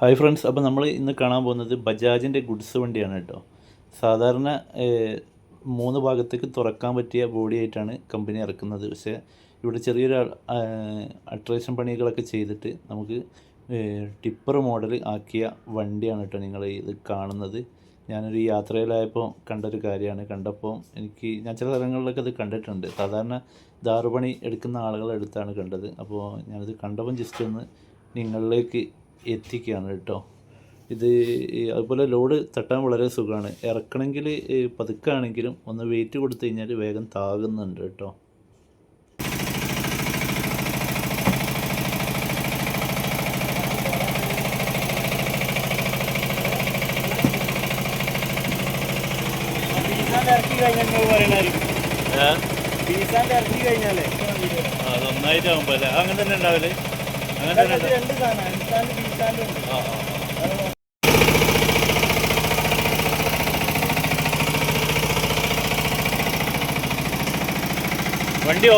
Hi friends അപ്പോൾ നമ്മൾ ഇന്ന് കാണാൻ പോകുന്നത് ബജാജിന്റെ ഗുഡ്സ് വണ്ടിയാണ് കേട്ടോ. സാധാരണ മൂന്ന് ഭാഗത്തേക്ക് തുറക്കാൻ പറ്റിയ ബോഡി ആയിട്ടാണ് കമ്പനി ഇറക്കുന്നത്. പക്ഷേ ഇവിടെ ചെറിയൊരു അൾട്രേഷൻ പണികളൊക്കെ ചെയ്തിട്ട് നമുക്ക് ടിപ്പർ മോഡൽ ആക്കിയ വണ്ടിയാണ് കേട്ടോ നിങ്ങൾ ഇത് കാണുന്നത്. ഞാനൊരു യാത്രയിലായപ്പോൾ കണ്ടൊരു കാര്യമാണ്. കണ്ടപ്പോൾ എനിക്ക് ഞാൻ ചില സ്ഥലങ്ങളിലൊക്കെ അത് കണ്ടിട്ടുണ്ട്. സാധാരണ ദാറുപണി എടുക്കുന്ന ആളുകളെ അടുത്താണ് കണ്ടത്. അപ്പോൾ ഞാനത് കണ്ടപ്പം ജസ്റ്റ് ഒന്ന് നിങ്ങളിലേക്ക് എത്തിക്കുകയാണ് കേട്ടോ. ഇത് അതുപോലെ ലോഡ് തട്ടാൻ വളരെ സുഖമാണ്. ഇറക്കണമെങ്കിൽ പതുക്കാണെങ്കിലും ഒന്ന് വെയിറ്റ് കൊടുത്തു കഴിഞ്ഞാൽ വേഗം താകുന്നുണ്ട് കേട്ടോ. ബീസാന്റെ ഇറക്കി കഴിഞ്ഞാൽ നിങ്ങൾ പറയണായിരിക്കും ബീസാന്റെ ഇറക്കി കഴിഞ്ഞാലേ അതൊന്നായിട്ട് ആകുമ്പോൾ അല്ലേ അങ്ങനെ തന്നെ ഉണ്ടാവില്ലേ രണ്ട് സാധനം ഉണ്ട് വണ്ടി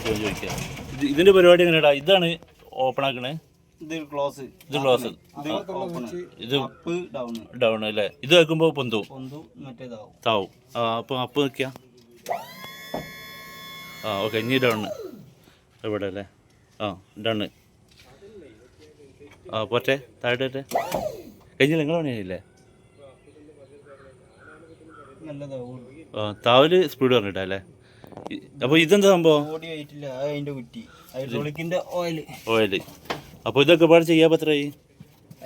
ചോദ്യം ചോദിക്കാം ഇതിന്റെ പരിപാടി എങ്ങനെയാടാ? ഇതാണ് ഓപ്പൺ ആക്കണേ? ഇത് ക്ലോസ് ഇത് ക്ലോസ് ഇത് അപ്പ് ഡൗൺ ഡൗൺ അല്ലേ? ഇത് വെക്കുമ്പോൾ പൊന്തു? പൊന്തു മറ്റേതാവും. താവും. ആ അപ്പോൾ അപ്പ് നിൽക്കുക ആ ഓക്കെ ഇനി ഡൗണ് ഇവിടെ അല്ലേ? ആ ഡണ്ണ് ആ പോറ്റേ താഴെ കഴിഞ്ഞില്ല? നിങ്ങൾ പണിയായില്ലേ ആ താവൽ സ്പീഡ് പറഞ്ഞിട്ടല്ലേ അപ്പോൾ ഇതെന്താ സംഭവം? ഓയിൽ അപ്പൊ അത് അതിന്റെ കുറ്റി. ഹൈഡ്രോളിക്കിന്റെ ഓയിൽ ഓയിൽ അപ്പോൾ ഇതൊക്കെ പാട് ചെയ്യാൻ എത്രയായി?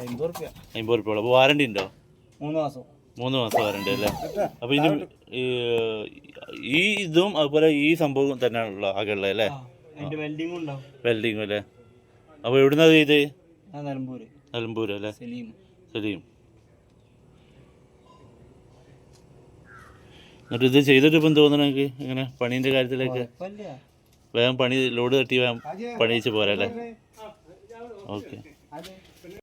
അമ്പത് റുപ്യ അമ്പത് റുപ്യ അപ്പോൾ വാറണ്ടി ഉണ്ടോ? മൂന്ന് മാസം. മൂന്ന് മാസം വാറണ്ടി അല്ലേ? അപ്പൊ ഇത് ഈ ഇതും അതുപോലെ ഈ സംഭവം തന്നെയാണല്ലോ ആകെ ഉള്ളത് അല്ലേ വെൽഡിങ്ങും അല്ലേ? അപ്പൊ എവിടുന്നാ ചെയ്ത്? നിലമ്പൂര്. അല്ലേ? സലീം. സലീം. എന്നിട്ട് ഇത് ചെയ്തിട്ട് ഇപ്പം തോന്നണ എനിക്ക് ഇങ്ങനെ പണീന്റെ കാര്യത്തിലേക്ക്? വേഗം പണി ലോഡ് തട്ടി വേഗം പണിയിച്ച് പോരാ അല്ലേ? ഓക്കെ